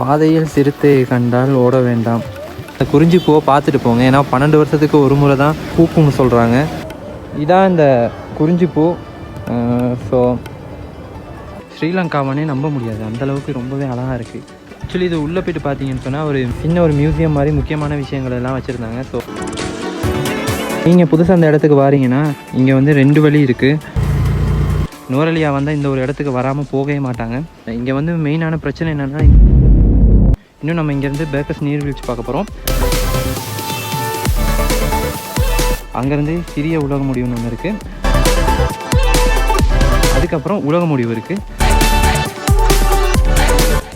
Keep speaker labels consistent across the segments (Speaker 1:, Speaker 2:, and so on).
Speaker 1: பாதையில் சிறுத்தை கண்டால் ஓட வேண்டாம். இந்த குறிஞ்சி பூவை பார்த்துட்டு போங்க. ஏன்னா பன்னெண்டு வருஷத்துக்கு ஒரு முறை தான் பூக்கும்னு சொல்கிறாங்க இதான் இந்த குறிஞ்சி பூ. ஸோ ஸ்ரீலங்காவனே நம்ப முடியாது. அந்தளவுக்கு ரொம்பவே அழகாக இருக்குது ஆக்சுவலி இது உள்ளே போயிட்டு பார்த்தீங்கன்னு சொன்னால் ஒரு சின்ன ஒரு மியூசியம் மாதிரி முக்கியமான விஷயங்கள் எல்லாம் வச்சுருந்தாங்க. ஸோ நீங்கள் புதுசாக அந்த இடத்துக்கு வாரீங்கன்னா இங்கே வந்து ரெண்டு வழி இருக்குது நோரலியா வந்தால் இந்த ஒரு இடத்துக்கு வராமல் போகவே மாட்டாங்க. இங்கே வந்து மெயினான பிரச்சனை என்னென்னா இன்னும் நம்ம இங்கேருந்து பேக்கஸ் நீர்வீழ்ச்சி பார்க்க போகிறோம் அங்கேருந்து சிறிய உலக முடிவுன்னு ஒன்று இருக்குது அதுக்கப்புறம் உலக முடிவு இருக்குது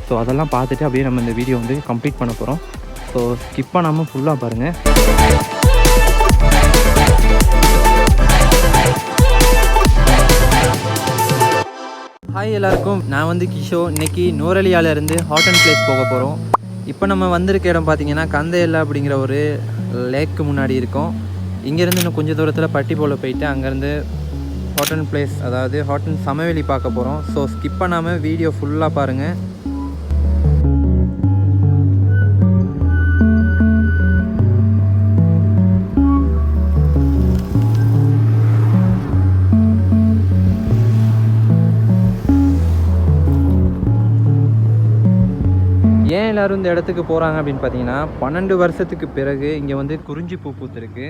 Speaker 1: ஸோ அதெல்லாம் பார்த்துட்டு அப்படியே நம்ம இந்த வீடியோ வந்து கம்ப்ளீட் பண்ண போகிறோம் ஸோ ஸ்கிப் பண்ணாமல் ஃபுல்லாக பாருங்கள் ஹாய் எல்லாருக்கும். நான் வந்து கிஷோ. இன்னைக்கு நூரலியாலேருந்து ஹாட் அண்ட் பிளேஸ் போக போகிறோம் இப்போ நம்ம வந்திருக்க இடம் பார்த்தீங்கன்னா கந்தையல்லா அப்படிங்கிற ஒரு லேக்கு முன்னாடி இருக்கோம். இங்கேருந்து இன்னும் கொஞ்சம் தூரத்தில் பட்டி போல போயிட்டு அங்கேருந்து ஹாட்டன் பிளேஸ் அதாவது ஹாட்டன் சமவெளி பார்க்க போகிறோம் ஸோ ஸ்கிப் பண்ணாமல் வீடியோ ஃபுல்லாக பாருங்கள் ஏன் எல்லோரும் இந்த இடத்துக்கு போகிறாங்க அப்படின்னு பார்த்தீங்கன்னா பன்னெண்டு வருஷத்துக்கு பிறகு இங்கே வந்து குறிஞ்சி பூ பூத்துருக்கு.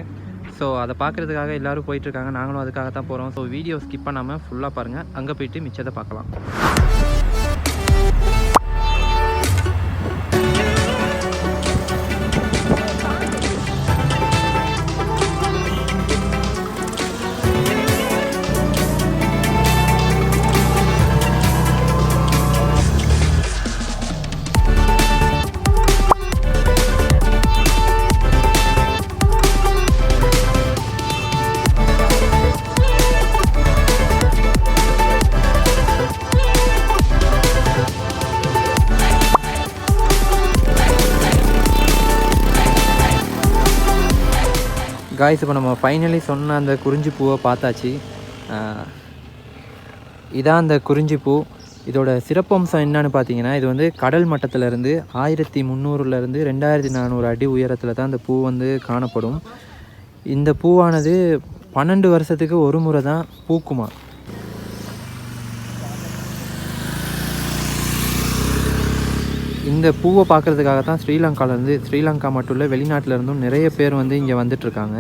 Speaker 1: ஸோ அதை பார்க்குறதுக்காக எல்லாரும் போயிட்டுருக்காங்க நாங்களும் அதுக்காக தான் போகிறோம் ஸோ வீடியோ ஸ்கிப் பண்ணாமல் ஃபுல்லாக பாருங்கள் அங்கே போயிட்டு மிச்சத்தை பார்க்கலாம். காய்ஸ் இப்போ நம்ம ஃபைனலி சொன்ன அந்த குறிஞ்சி பூவை பார்த்தாச்சு. இதான் அந்த குறிஞ்சி பூ. இதோட சிறப்பம்சம் என்னன்னு பார்த்தீங்கன்னா இது வந்து கடல் மட்டத்திலேருந்து ஆயிரத்தி முந்நூறுலேருந்து ரெண்டாயிரத்தி நானூறு அடி உயரத்தில் தான் அந்த பூ வந்து காணப்படும். இந்த பூவானது பன்னெண்டு வருஷத்துக்கு ஒரு முறை தான் பூக்குமா இந்த பூவை பார்க்குறதுக்காக தான் ஸ்ரீலங்காலேருந்து ஸ்ரீலங்கா மட்டும் இல்லை வெளிநாட்டிலேருந்தும் நிறைய பேர் வந்து இங்கே வந்துட்டுருக்காங்க.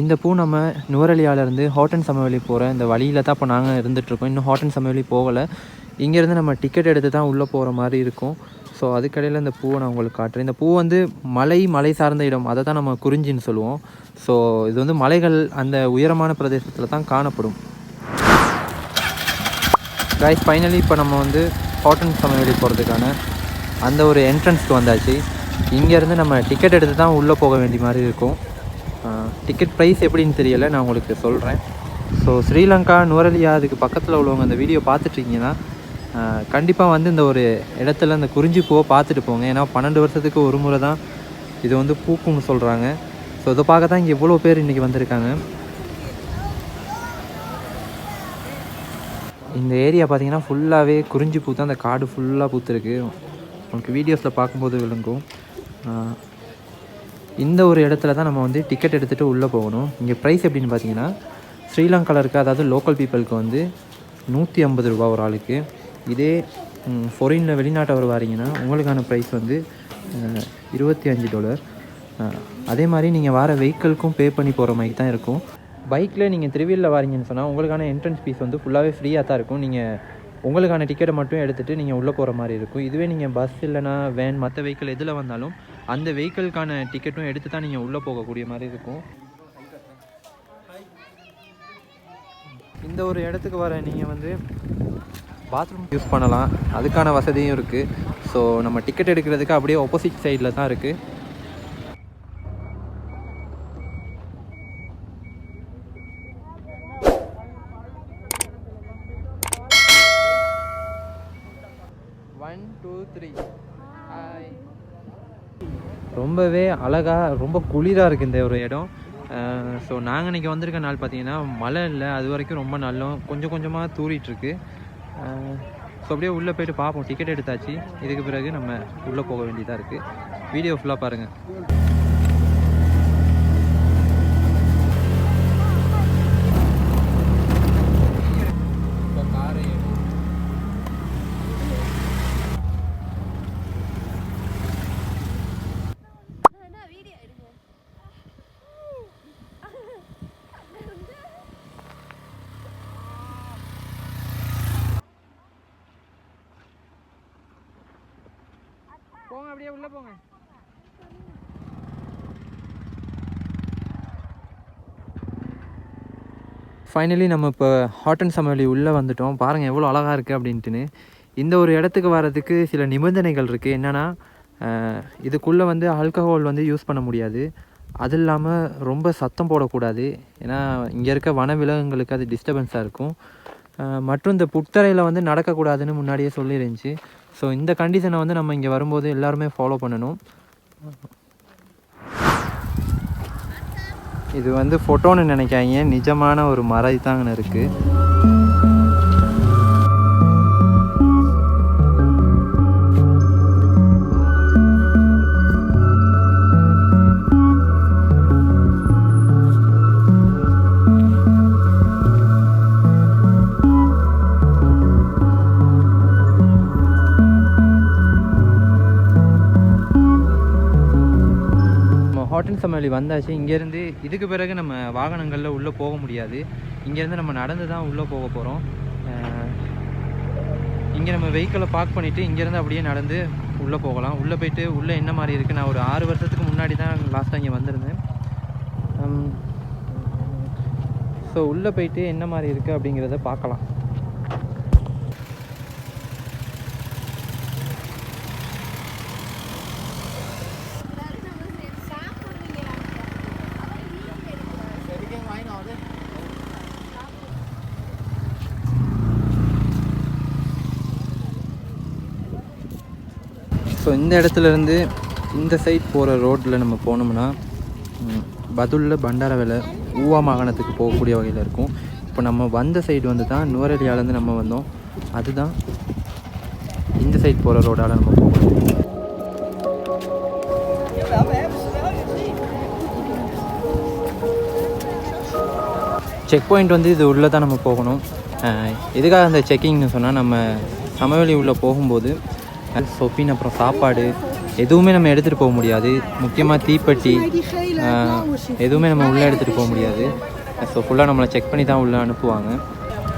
Speaker 1: இந்த பூ நம்ம நுவரலியாலேருந்து ஹாட்டன் சமவெளி போகிற இந்த வழியில் தான் இப்போ நாங்கள் இருந்துகிட்ருக்கோம் இன்னும் ஹாட்டன் சமவெளி போகலை. இங்கேருந்து நம்ம டிக்கெட் எடுத்து தான் உள்ளே போகிற மாதிரி இருக்கும். ஸோ அதுக்கடையில் இந்த பூவை நான் உங்களுக்கு காட்டுறேன். இந்த பூ வந்து மலை மலை சார்ந்த இடம். அதை தான் நம்ம குறிஞ்சின்னு சொல்லுவோம். ஸோ இது வந்து மலைகள் அந்த உயரமான பிரதேசத்தில் தான் காணப்படும். காய்ஸ் ஃபைனலி இப்போ நம்ம வந்து ஹோட்டன் சமவெளி போகிறதுக்கான அந்த ஒரு என்ட்ரன்ஸ்க்கு வந்தாச்சு. இங்கேருந்து நம்ம டிக்கெட் எடுத்து தான் உள்ளே போக வேண்டிய மாதிரி இருக்கும். டிக்கெட் ப்ரைஸ் எப்படின்னு தெரியலை நான் உங்களுக்கு சொல்கிறேன் ஸோ ஸ்ரீலங்கா நுவரலியா அதுக்கு பக்கத்தில் உள்ளவங்க அந்த வீடியோ பார்த்துட்ருக்கீங்கன்னா கண்டிப்பாக வந்து இந்த ஒரு இடத்துல இந்த குறிஞ்சி பூவை பார்த்துட்டு போங்க. ஏன்னா பன்னெண்டு வருஷத்துக்கு ஒரு முறை தான் இது வந்து பூக்கும்னு சொல்கிறாங்க ஸோ இதை பார்க்க தான் இங்கே இவ்வளோ பேர் இன்றைக்கி வந்திருக்காங்க. இந்த ஏரியா பார்த்தீங்கன்னா ஃபுல்லாகவே குறிஞ்சி பூத்து அந்த காடு ஃபுல்லாக பூத்துருக்கு. உங்களுக்கு வீடியோஸில் பார்க்கும்போது விளங்கும். இந்த ஒரு இடத்துல தான் நம்ம வந்து டிக்கெட் எடுத்துகிட்டு உள்ளே போகணும். இங்கே ப்ரைஸ் எப்படின்னு பார்த்தீங்கன்னா ஸ்ரீலங்காவில் இருக்க அதாவது லோக்கல் பீப்புளுக்கு வந்து நூற்றி ஐம்பது ரூபா ஒரு ஆளுக்கு. இதே ஃபொரினில் வெளிநாட்டவர் வாரீங்கன்னா உங்களுக்கான ப்ரைஸ் வந்து இருபத்தி அஞ்சு டாலர் அதே மாதிரி நீங்கள் வர வெஹிக்கிள்க்கும் பே பண்ணி போகிற மாதிரி தான் இருக்கும். பைக்கில் நீங்கள் திருவிழில் வாரீங்கன்னு சொன்னால் உங்களுக்கான என்ட்ரன்ஸ் ஃபீஸ் வந்து ஃபுல்லாகவே ஃப்ரீயாக தான் இருக்கும். நீங்கள் உங்களுக்கான டிக்கெட்டை மட்டும் எடுத்துகிட்டு நீங்கள் உள்ளே போகிற மாதிரி இருக்கும். இதுவே நீங்கள் பஸ் இல்லைனா வேன் மற்ற வெஹிக்கிள் எதில் வந்தாலும் அந்த வெஹிக்கிளுக்கான டிக்கெட்டும் எடுத்து தான் நீங்கள் உள்ளே போகக்கூடிய மாதிரி இருக்கும். இந்த ஒரு இடத்துக்கு வர நீங்கள் வந்து பாத்ரூம் யூஸ் பண்ணலாம். அதுக்கான வசதியும் இருக்குது ஸோ நம்ம டிக்கெட் எடுக்கிறதுக்கு அப்படியே ஆப்போசிட் சைடில் தான் இருக்குது ஒன் டூ த்ரீ ஹாய் ரொம்பவே அழகாக ரொம்ப குளிராக இருக்குது இந்த ஒரு இடம். ஸோ நாங்கள் இன்றைக்கி வந்திருக்க நாள் பார்த்தீங்கன்னா மழை இல்லை அது வரைக்கும் ரொம்ப நல்லோம் கொஞ்சம் கொஞ்சமாக தூரிட்டுருக்கு ஸோ அப்படியே உள்ளே போய்ட்டு பார்ப்போம் டிக்கெட் எடுத்தாச்சு. இதுக்கு பிறகு நம்ம உள்ளே போக வேண்டியதாக இருக்குது வீடியோ ஃபுல்லாக பாருங்கள் போங்க அப்படியே உள்ளே போங்க ஃபைனலி நம்ம இப்போ ஹாட் அண்ட் சமவெளி உள்ளே வந்துட்டோம். பாருங்கள் எவ்வளோ அழகாக இருக்குது அப்படின்ட்டுன்னு. இந்த ஒரு இடத்துக்கு வர்றதுக்கு சில நிபந்தனைகள் இருக்குது என்னென்னா இதுக்குள்ளே வந்து ஆல்கஹால் வந்து யூஸ் பண்ண முடியாது. அது இல்லாமல் ரொம்ப சத்தம் போடக்கூடாது. ஏன்னா இங்கே இருக்க வனவிலங்குகளுக்கு அது டிஸ்டர்பன்ஸாக இருக்கும். மற்றும் இந்த புத்தரையில் வந்து நடக்கக்கூடாதுன்னு முன்னாடியே சொல்லியிருந்துச்சு. ஸோ இந்த கண்டிஷனை வந்து நம்ம இங்கே வரும்போது எல்லாருமே ஃபாலோ பண்ணணும். இது வந்து ஃபோட்டோன்னு நினைக்காங்க நிஜமான ஒரு மரம் தாங்கன்னு இருக்குது நம்ம வந்தாச்சு. இங்கேருந்து இதுக்கு பிறகு நம்ம வாகனங்களில் உள்ளே போக முடியாது. இங்கேருந்து நம்ம நடந்து தான் உள்ளே போக போகிறோம் இங்கே நம்ம வெஹிக்கிளை பார்க் பண்ணிவிட்டு இங்கேருந்து அப்படியே நடந்து உள்ளே போகலாம். உள்ளே போயிட்டு உள்ளே என்ன மாதிரி இருக்குது நான் ஒரு ஆறு வருஷத்துக்கு முன்னாடி தான் லாஸ்ட்டாக இங்கே வந்திருந்தேன். ஸோ உள்ளே போயிட்டு என்ன மாதிரி இருக்குது அப்படிங்கிறத பார்க்கலாம். ஸோ இந்த இடத்துலேருந்து இந்த சைட் போகிற ரோட்டில் நம்ம போனோம்னா பதுலில் பதுல்ல பண்டாரவேலை ஊவா மாகாணத்துக்கு போகக்கூடிய வகையில் இருக்கும். இப்போ நம்ம வந்த சைடு வந்து தான் நுவரெலியாலேருந்து நம்ம வந்தோம். அதுதான் இந்த சைட் போகிற ரோடால் நம்ம போகணும் செக் பாயிண்ட் வந்து இது உள்ளே தான் நம்ம போகணும். எதுக்காக அந்த செக்கிங்னு சொன்னால் நம்ம சமவெளி உள்ளே போகும்போது சொப்பின் அப்புறம் சாப்பாடு எதுவுமே நம்ம எடுத்துகிட்டு போக முடியாது. முக்கியமாக தீப்பெட்டி எதுவுமே நம்ம உள்ளே எடுத்துகிட்டு போக முடியாது. ஸோ ஃபுல்லாக நம்மளை செக் பண்ணி தான் உள்ளே அனுப்புவாங்க.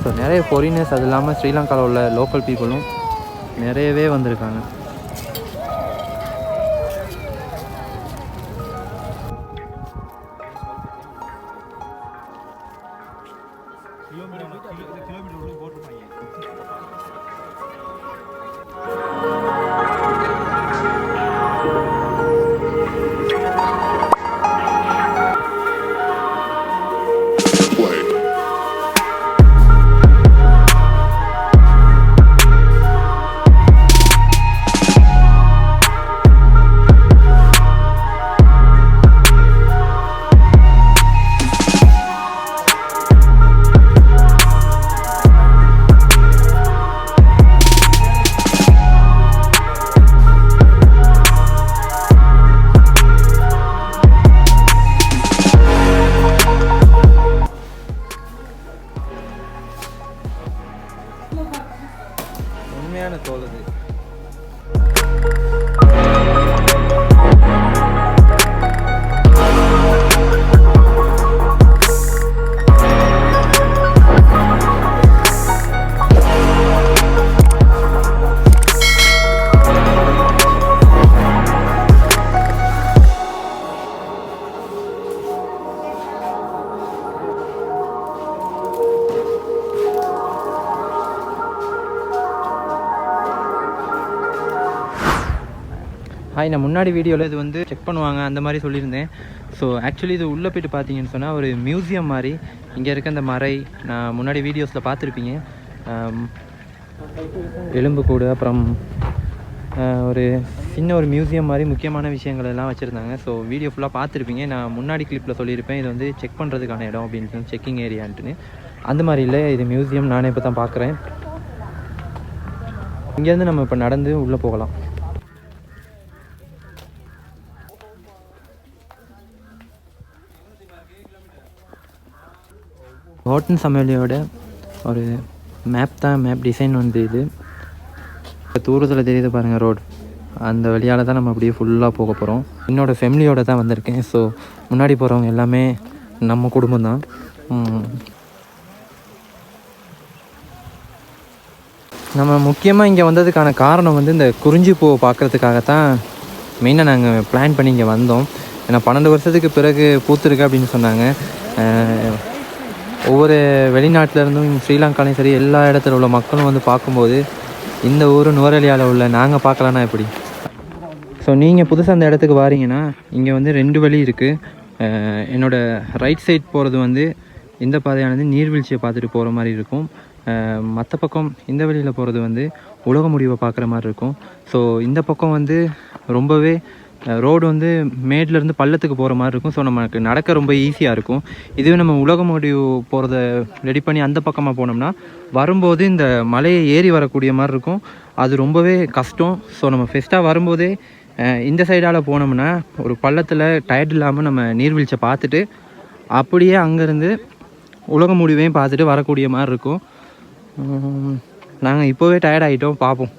Speaker 1: ஸோ நிறைய ஃபாரினர்ஸ் அது இல்லாமல் ஸ்ரீலங்காவில் உள்ள லோக்கல் பீப்புளும் நிறையவே வந்திருக்காங்க. ஹாய் நான் முன்னாடி வீடியோவில் இது வந்து செக் பண்ணுவாங்க அந்த மாதிரி சொல்லியிருந்தேன். ஸோ ஆக்சுவலி இது உள்ளே போய்ட்டு பார்த்தீங்கன்னு சொன்னால் ஒரு மியூசியம் மாதிரி இங்கே இருக்க இந்த மறை நான் முன்னாடி வீடியோஸில் பார்த்துருப்பீங்க. எலும்பு எலும்புக்கூடு அப்புறம் ஒரு சின்ன ஒரு மியூசியம் மாதிரி முக்கியமான விஷயங்கள் எல்லாம் வச்சுருந்தாங்க. ஸோ வீடியோ ஃபுல்லாக பார்த்துருப்பீங்க. நான் முன்னாடி கிளிப்பில் சொல்லியிருப்பேன் இது வந்து செக் பண்ணுறதுக்கான இடம் அப்படின்னு செக்கிங் ஏரியான்ட்டுன்னு அந்த மாதிரி இல்லை இது மியூசியம் நானே இப்போ தான் பார்க்குறேன். இங்கேருந்து நம்ம இப்போ நடந்து உள்ளே போகலாம். ஓட்டன் சமையலியோட ஒரு மேப் தான் மேப் டிசைன் வந்து இது. இப்போ தூரத்தில் தெரியுது பாருங்கள் ரோடு அந்த வழியால் தான் நம்ம அப்படியே ஃபுல்லாக போக போகிறோம் என்னோடய ஃபேமிலியோடு தான் வந்திருக்கேன். ஸோ முன்னாடி போகிறவங்க எல்லாமே நம்ம குடும்பம் தான். நம்ம முக்கியமாக இங்கே வந்ததுக்கான காரணம் வந்து இந்த குறிஞ்சி பூவை பார்க்குறதுக்காகத்தான் மெயினாக நாங்கள் பிளான் பண்ணி இங்கே வந்தோம். ஏன்னா பன்னெண்டு வருஷத்துக்கு பிறகு பூத்துருக்கு அப்படின்னு சொன்னாங்க. ஒவ்வொரு வெளிநாட்டிலேருந்தும் ஸ்ரீலங்காலையும் சரி எல்லா இடத்துல உள்ள மக்களும் வந்து பார்க்கும்போது இந்த ஊர் நுவரலியாவில் உள்ள நாங்கள் பார்க்கலான்னா எப்படி? ஸோ நீங்கள் புதுசாக அந்த இடத்துக்கு வாரீங்கன்னா இங்கே வந்து ரெண்டு வழி இருக்குது என்னோட ரைட் சைட் போகிறது வந்து இந்த பாதையானது நீர்வீழ்ச்சியை பார்த்துட்டு போகிற மாதிரி இருக்கும். மற்ற பக்கம் இந்த வழியில் போகிறது வந்து உலக முடிவை பார்க்குற மாதிரி இருக்கும். ஸோ இந்த பக்கம் வந்து ரொம்பவே ரோடு வந்து மேட்லேருந்து பள்ளத்துக்கு போகிற மாதிரி இருக்கும். ஸோ நமக்கு நடக்க ரொம்ப ஈஸியாக இருக்கும். இதுவே நம்ம உலக முடிவு போகிறத ரெடி பண்ணி அந்த பக்கமாக போனோம்னா வரும்போது இந்த மலையை ஏறி வரக்கூடிய மாதிரி இருக்கும். அது ரொம்பவே கஷ்டம். ஸோ நம்ம ஃபெஸ்ட்டாக வரும்போதே இந்த சைடால் போனோம்னா ஒரு பள்ளத்தில் டயர்ட் இல்லாமல் நம்ம நீர்வீழ்ச்சியை பார்த்துட்டு அப்படியே அங்கேருந்து உலக முடிவையும் பார்த்துட்டு வரக்கூடிய மாதிரி இருக்கும். நாங்கள் இப்போவே டயர்ட் ஆகிட்டோம் பார்ப்போம்.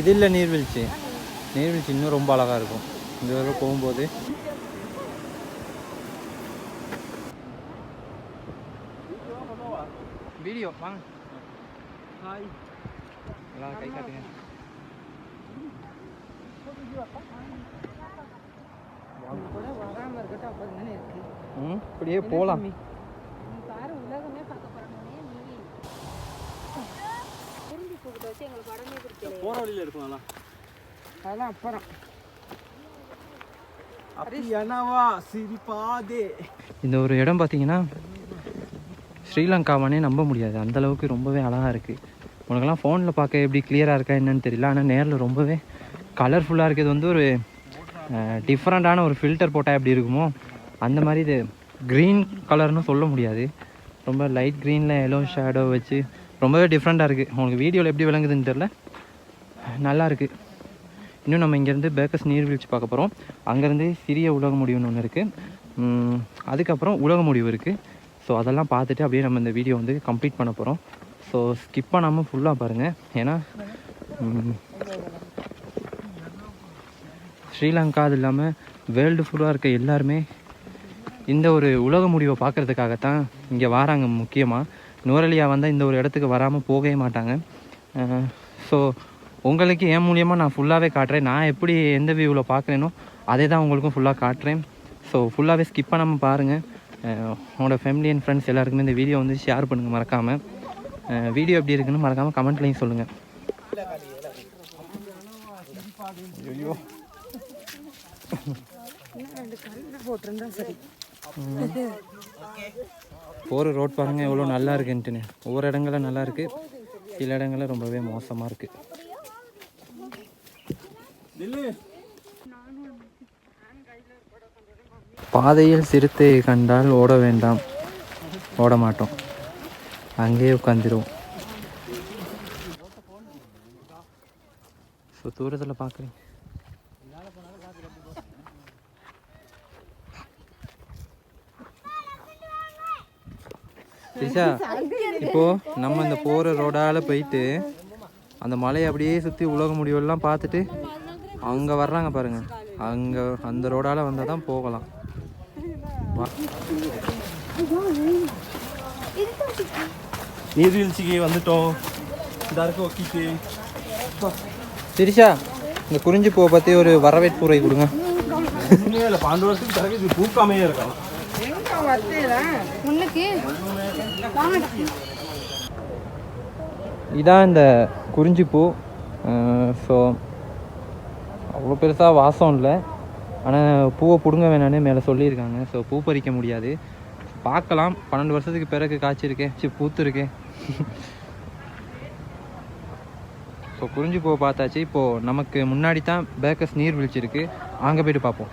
Speaker 1: இது இல்லை நீர்வீழ்ச்சி. நீர்வீழ்ச்சி இன்னும் ரொம்ப அழகாக இருக்கும். இந்த தடவை போகும்போது. வீடியோ வாங்க. ஹாய் எல்லாம் கை காட்டுங்க. ம் இப்படியே போகலாம்
Speaker 2: போற வழியில இருக்கும் அதெல்லாம்.
Speaker 3: அதெல்லாம் அப்புறம்.
Speaker 1: இந்த ஒரு இடம் பார்த்தீங்கன்னா ஸ்ரீலங்காவானே நம்ப முடியாது. அந்த அளவுக்கு ரொம்பவே அழகாக இருக்குது உனக்கெல்லாம் ஃபோனில் பார்க்க எப்படி கிளியராக இருக்கா என்னன்னு தெரியல. ஆனால் நேரில் ரொம்பவே கலர்ஃபுல்லாக இருக்குது வந்து ஒரு டிஃப்ரெண்ட்டான ஒரு ஃபில்டர் போட்டால் எப்படி இருக்குமோ அந்த மாதிரி இது க்ரீன் கலர்னு சொல்ல முடியாது. ரொம்ப லைட் க்ரீனில் எல்லோ ஷேடோ வச்சு ரொம்பவே டிஃப்ரெண்ட்டாக இருக்குது உங்களுக்கு வீடியோவில் எப்படி விளங்குதுன்னு தெரில நல்லா இருக்குது இன்னும் நம்ம இங்கேருந்து பேக்கஸ் நீர்வீழ்ச்சி பார்க்க போகிறோம் அங்கேருந்து சிறிய உலக முடிவுன்னு ஒன்று இருக்குது அதுக்கப்புறம் உலக முடிவு இருக்குது ஸோ அதெல்லாம் பார்த்துட்டு அப்படியே நம்ம இந்த வீடியோ வந்து கம்ப்ளீட் பண்ண போகிறோம் ஸோ ஸ்கிப் பண்ணாமல் ஃபுல்லாக பாருங்கள் ஏன்னா ஸ்ரீலங்கா அது இல்லாமல் வேர்ல்டு ஃபுல்லாக இருக்க எல்லாருமே இந்த ஒரு உலக முடிவை பார்க்குறதுக்காகத்தான் இங்கே வராங்க முக்கியமாக நுவரலியா வந்தால் இந்த ஒரு இடத்துக்கு வராமல் போகவே மாட்டாங்க. ஸோ உங்களுக்கு என் மூலியமாக நான் ஃபுல்லாகவே காட்டுறேன். நான் எப்படி எந்த வியூவில் பார்க்குறேனோ அதே தான் உங்களுக்கும் ஃபுல்லாக காட்டுறேன். ஸோ ஃபுல்லாகவே ஸ்கிப் பண்ணாமல் பாருங்கள் உங்களோட ஃபேமிலி அண்ட் ஃப்ரெண்ட்ஸ் எல்லாருக்குமே இந்த வீடியோ வந்து ஷேர் பண்ணுங்கள் மறக்காமல் வீடியோ எப்படி இருக்குன்னு மறக்காமல் கமெண்ட்லையும் சொல்லுங்கள் ஐயோ.
Speaker 3: போட்டிருந்தா சரி.
Speaker 1: போகிற ரோட் பாருங்கள் எவ்வளோ நல்லா இருக்குன்ட்டுன்னு. ஒவ்வொரு இடங்களும் நல்லா இருக்குது சில இடங்களில் ரொம்பவே மோசமாக இருக்குது பாதையில் சிறுத்தையை கண்டால் ஓட வேண்டாம். ஓட மாட்டோம். அங்கேயே உட்காந்துருவோம் ஸோ தூரத்தில் பார்க்குறேன் திரிஷா இப்போ நம்ம இந்த போகிற ரோடால போயிட்டு அந்த மலையை அப்படியே சுற்றி உலக முடிவெல்லாம் பார்த்துட்டு அங்கே வர்றாங்க பாருங்க. அங்கே அந்த ரோடால வந்தால் தான் போகலாம்.
Speaker 2: நீர்வீழ்ச்சிக்கு வந்துட்டோம். இந்த இருக்க ஒக்கிக்கு.
Speaker 1: திரிஷா இந்த குறிஞ்சி பூவை பற்றி ஒரு வரவேற்பு உரை கொடுங்க
Speaker 2: பன்னெண்டு வருஷத்துக்கு பிறகு இது பூக்காமையே
Speaker 4: முன்னுக்கு
Speaker 1: இதான் இந்த குறிஞ்சிப்பூ ஸோ அவ்வளோ பெருசாக வாசம் இல்லை. ஆனால் பூவை பிடுங்க வேணான்னு மேலே சொல்லியிருக்காங்க. ஸோ பூ பறிக்க முடியாது. பார்க்கலாம். பன்னெண்டு வருஷத்துக்கு பிறகு காய்ச்சிருக்கேன் சி பூத்துருக்கேன் ஸோ குறிஞ்சி பூவை பார்த்தாச்சு. இப்போது நமக்கு முன்னாடி தான் பேக்கஸ் நீர் வீழ்ச்சிருக்கு. அங்கே போயிட்டு பார்ப்போம்.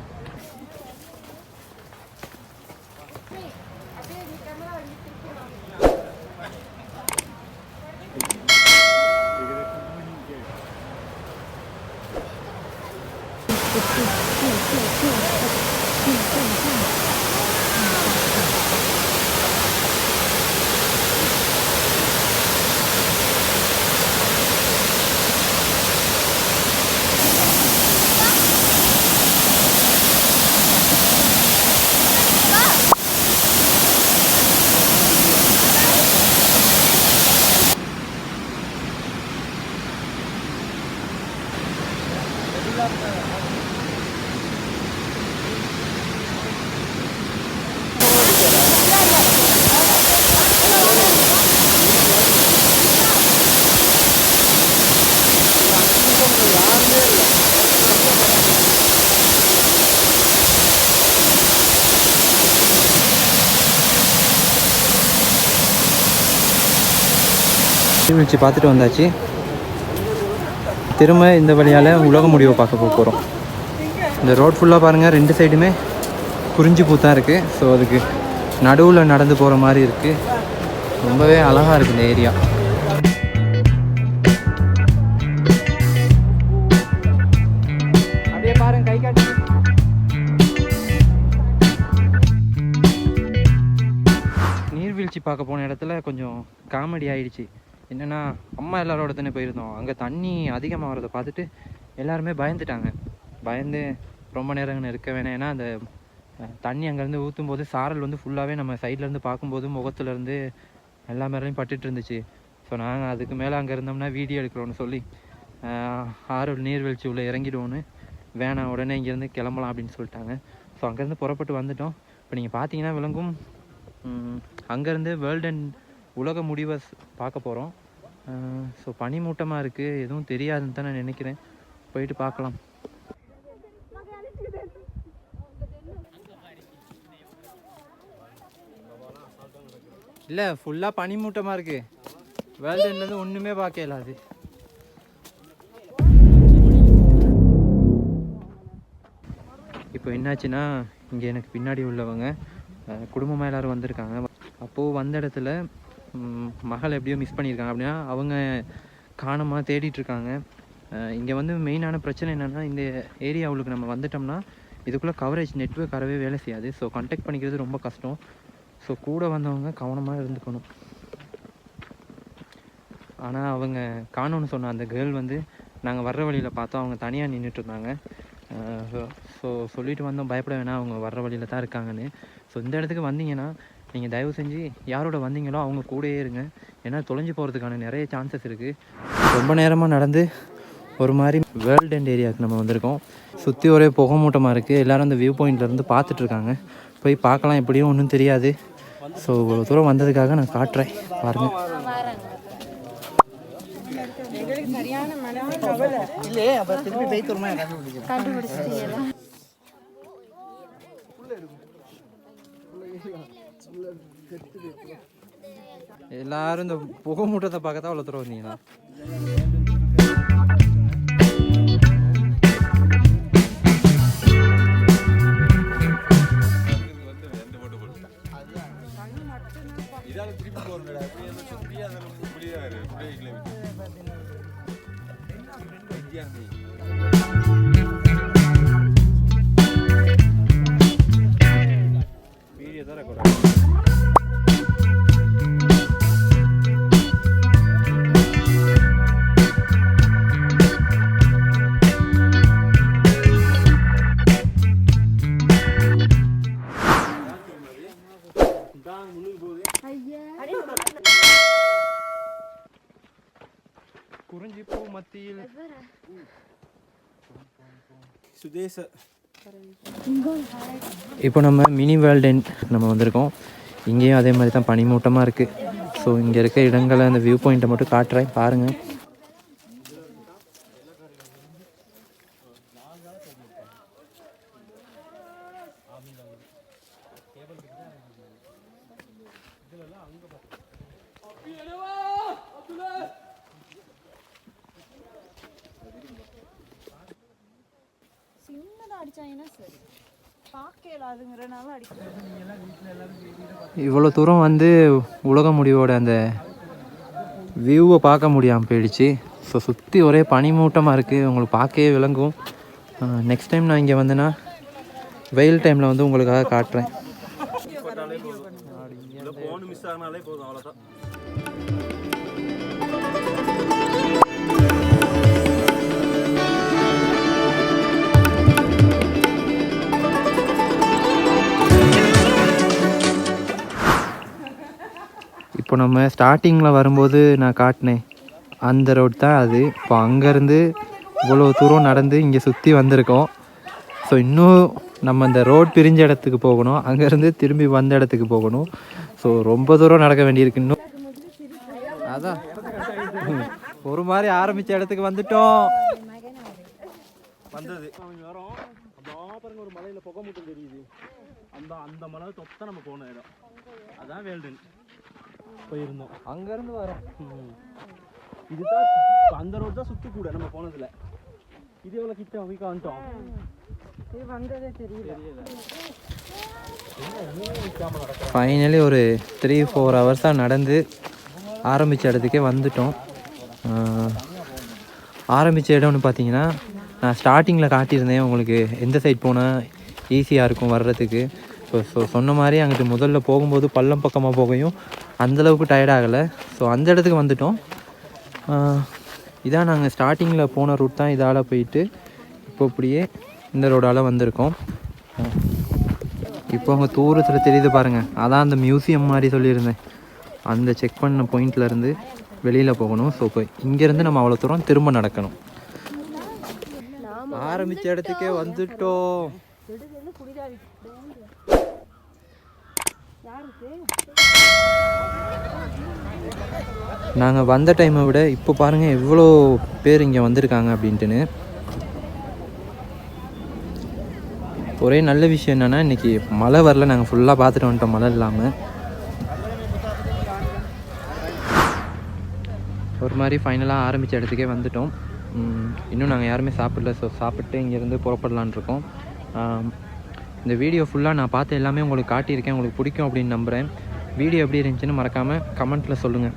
Speaker 1: நீர்வீழ்ச்சி பார்த்துட்டு வந்தாச்சு. திரும்ப இந்த வழியால் உலக முடிவை பார்க்க போக போகிறோம் இந்த ரோட் ஃபுல்லாக பாருங்கள் ரெண்டு சைடுமே குறிஞ்சி பூ தான் இருக்குது ஸோ அதுக்கு நடுவில் நடந்து போகிற மாதிரி இருக்குது ரொம்பவே அழகாக இருக்குது இந்த ஏரியா கை நீர்வீழ்ச்சி பார்க்க போன இடத்துல கொஞ்சம் காமெடி ஆயிடுச்சு. என்னென்னா அம்மா எல்லாரோட தானே போயிருந்தோம். அங்கே தண்ணி அதிகமாக வரதை பார்த்துட்டு எல்லாருமே பயந்துட்டாங்க. பயந்து ரொம்ப நேரம் இருக்க வேணாம். ஏன்னா அந்த தண்ணி அங்கேருந்து ஊற்றும் போது சாரல் வந்து ஃபுல்லாகவே நம்ம சைட்லேருந்து பார்க்கும்போது முகத்துலேருந்து எல்லா மேலேயும் பட்டுட்டு இருந்துச்சு. ஸோ நாங்கள் அதுக்கு மேலே அங்கே இருந்தோம்னா வீடியோ எடுக்கிறோன்னு சொல்லி ஆறு நீர்வீழ்ச்சி உள்ளே இறங்கிடுவோன்னு வேணாம் உடனே இங்கேருந்து கிளம்பலாம் அப்படின்னு சொல்லிட்டாங்க. ஸோ அங்கேருந்து புறப்பட்டு வந்துட்டோம். இப்போ நீங்கள் பார்த்தீங்கன்னா விளங்கும் அங்கேருந்து வேர்ல்டு அண்ட் உலக முடிவை பார்க்க போகிறோம் ஸோ பனிமூட்டமாக இருக்குது எதுவும் தெரியாதுன்னு தான் நான் நினைக்கிறேன். போயிட்டு பார்க்கலாம். இல்லை ஃபுல்லாக பனிமூட்டமாக இருக்குது வேர்ல்டு என்னது ஒன்றுமே பார்க்க அது. இப்போ என்னாச்சுன்னா இங்கே எனக்கு பின்னாடி உள்ளவங்க குடும்பமாக எல்லோரும் வந்திருக்காங்க. அப்போது வந்த இடத்துல மகள் எப்படியோ மிஸ் பண்ணியிருக்காங்க. அப்படின்னா அவங்க காணமாக தேடிட்டுருக்காங்க இங்கே வந்து மெயினான பிரச்சனை என்னென்னா இந்த ஏரியாவுக்கு நம்ம வந்துட்டோம்னா இதுக்குள்ளே கவரேஜ் நெட்ஒர்க் அறவே வேலை செய்யாது. ஸோ கான்டாக்ட் பண்ணிக்கிறது ரொம்ப கஷ்டம். ஸோ கூட வந்தவங்க கவனமாக இருந்துக்கணும். ஆனால் அவங்க காணோன்னு சொன்ன அந்த கேர்ள் வந்து நாங்கள் வர்ற வழியில் பார்த்தோம். அவங்க தனியாக நின்றுட்டு இருந்தாங்க. ஸோ சொல்லிட்டு வந்தோம். பயப்பட வேணாம். அவங்க வர்ற வழியில் தான் இருக்காங்கன்னு. ஸோ இந்த இடத்துக்கு வந்தீங்கன்னா நீங்கள் தயவு செஞ்சு யாரோட வந்தீங்களோ அவங்க கூடயே இருங்க. ஏன்னா தொலைஞ்சு போகிறதுக்கான நிறைய சான்சஸ் இருக்குது ரொம்ப நேரமாக நடந்து ஒரு மாதிரி வேர்ல்டு எண்ட் ஏரியாவுக்கு நம்ம வந்திருக்கோம். சுற்றி ஒரே புகை மூட்டமாக இருக்குது எல்லோரும் அந்த வியூ பாயிண்ட்லேருந்து பார்த்துட்ருக்காங்க போய் பார்க்கலாம் எப்படியும் ஒன்றும் தெரியாது. ஸோ இவ்வளோ தூரம் வந்ததுக்காக நான் காட்டுறேன். பாருங்கள்
Speaker 3: சரியான மனசு கவலை.
Speaker 4: இல்லையே அப்புறம் திருப்பி போய் தருமா
Speaker 3: கண்டுபிடிச்சிட்டீங்களா
Speaker 1: எல்லாரும் இந்த புகை மூட்டத்தை பார்க்க அவ்வளோ தூரம் வந்தீங்கன்னா வீடியோ
Speaker 2: சுதேச
Speaker 1: இப்போ நம்ம மினி வேர்ல்டு எண்ட் நம்ம வந்திருக்கோம். இங்கேயும் அதே மாதிரி தான் பனிமூட்டமாக இருக்குது ஸோ இங்கே இருக்க இடங்களை அந்த வியூ பாயிண்ட்டை மட்டும் காட்டுறேன். பாருங்கள்
Speaker 3: சின்னதாக சரி
Speaker 1: இவ்வளோ தூரம் வந்து உலக முடிவோட அந்த வியூவை பார்க்க முடியாமல் போயிடுச்சு. ஸோ சுற்றி ஒரே பனிமூட்டமாக இருக்குது உங்களுக்கு பார்க்கவே விளங்கும். Uh, நெக்ஸ்ட் டைம் நான் இங்கே வந்தேன்னா வெயில் டைமில் வந்து உங்களுக்காக காட்டுறேன். இப்போ நம்ம ஸ்டார்டிங்கில் வரும்போது நான் காட்டினேன். அந்த ரோட் தான் அது. இப்போ அங்கேருந்து இவ்வளோ தூரம் நடந்து இங்கே சுற்றி வந்திருக்கோம். ஸோ இன்னும் நம்ம இந்த ரோட் பிரிஞ்ச இடத்துக்கு போகணும். அங்கேருந்து திரும்பி வந்த இடத்துக்கு போகணும். ஸோ ரொம்ப தூரம் நடக்க வேண்டியிருக்கு. இன்னும் அதான். ஒரு மாதிரி ஆரம்பித்த இடத்துக்கு வந்துட்டோம்.
Speaker 2: வந்தது. பாருங்க ஒரு மலையில் புகை மட்டும் தெரியுது. அந்த அந்த மலை தொத்த நம்ம போன இடம். அதான் வேல்டன். போயிருந்தோம்.
Speaker 1: அங்கேருந்து வரோம்.
Speaker 2: இதுதான் அந்த ரோட் தான் சுத்து கூட நம்ம போனதுல. இது எவ்வளவு கிட்ட போய்
Speaker 3: தெரியல.
Speaker 1: ஃபைனலி ஒரு த்ரீ ஃபோர் ஹவர்ஸாக நடந்து ஆரம்பித்த இடத்துக்கே வந்துட்டோம். ஆரம்பித்த இடம்னு பார்த்தீங்கன்னா நான் ஸ்டார்டிங்கில் காட்டியிருந்தேன் உங்களுக்கு எந்த சைட் போனால் ஈஸியாக இருக்கும் வர்றதுக்கு. ஸோ ஸோ சொன்ன மாதிரி அங்கிட்டு முதல்ல போகும்போது பள்ளம் பக்கமாக போகையும். அந்தளவுக்கு டயர்ட் ஆகலை. ஸோ அந்த இடத்துக்கு வந்துட்டோம். இதான் நாங்கள் ஸ்டார்டிங்கில் போன ரூட் தான். இதால் போயிட்டு இப்போ இப்படியே இந்த ரோடால் வந்திருக்கோம். இப்போ அங்கே தூரத்தில் தெரியுது பாருங்கள் அதான் அந்த மியூசியம் மாதிரி சொல்லியிருந்தேன். அந்த செக் பண்ண பாயிண்ட்ல இருந்து வெளியில் போகணும். ஸோ இப்போ இங்கேருந்து நம்ம அவ்வளோ தூரம் திரும்ப நடக்கணும். ஆரம்பித்த இடத்துக்கே வந்துட்டோம். நாங்கள் வந்த டைமை விட இப்போ பாருங்கள் எவ்வளோ பேர் இங்கே வந்திருக்காங்க அப்படின்ட்டுன்னு. ஒரே நல்ல விஷயம் என்னென்னா இன்றைக்கி மழை வரல நாங்கள் ஃபுல்லாக பார்த்துட்டு வந்துட்டோம் மழை இல்லாமல் ஒரு மாதிரி ஃபைனலாக ஆரம்பித்த இடத்துக்கே வந்துட்டோம். இன்னும் நாங்கள் யாருமே சாப்பிடல ஸோ சாப்பிட்டு இங்கேருந்து புறப்படலான்னு இருக்கோம். இந்த வீடியோ ஃபுல்லாக நான் பார்த்து எல்லாமே உங்களுக்கு காட்டியிருக்கேன் உங்களுக்கு பிடிக்கும் அப்படின்னு நம்புகிறேன் வீடியோ எப்படி இருந்துச்சுன்னு மறக்காமல் கமெண்ட்டில் சொல்லுங்கள்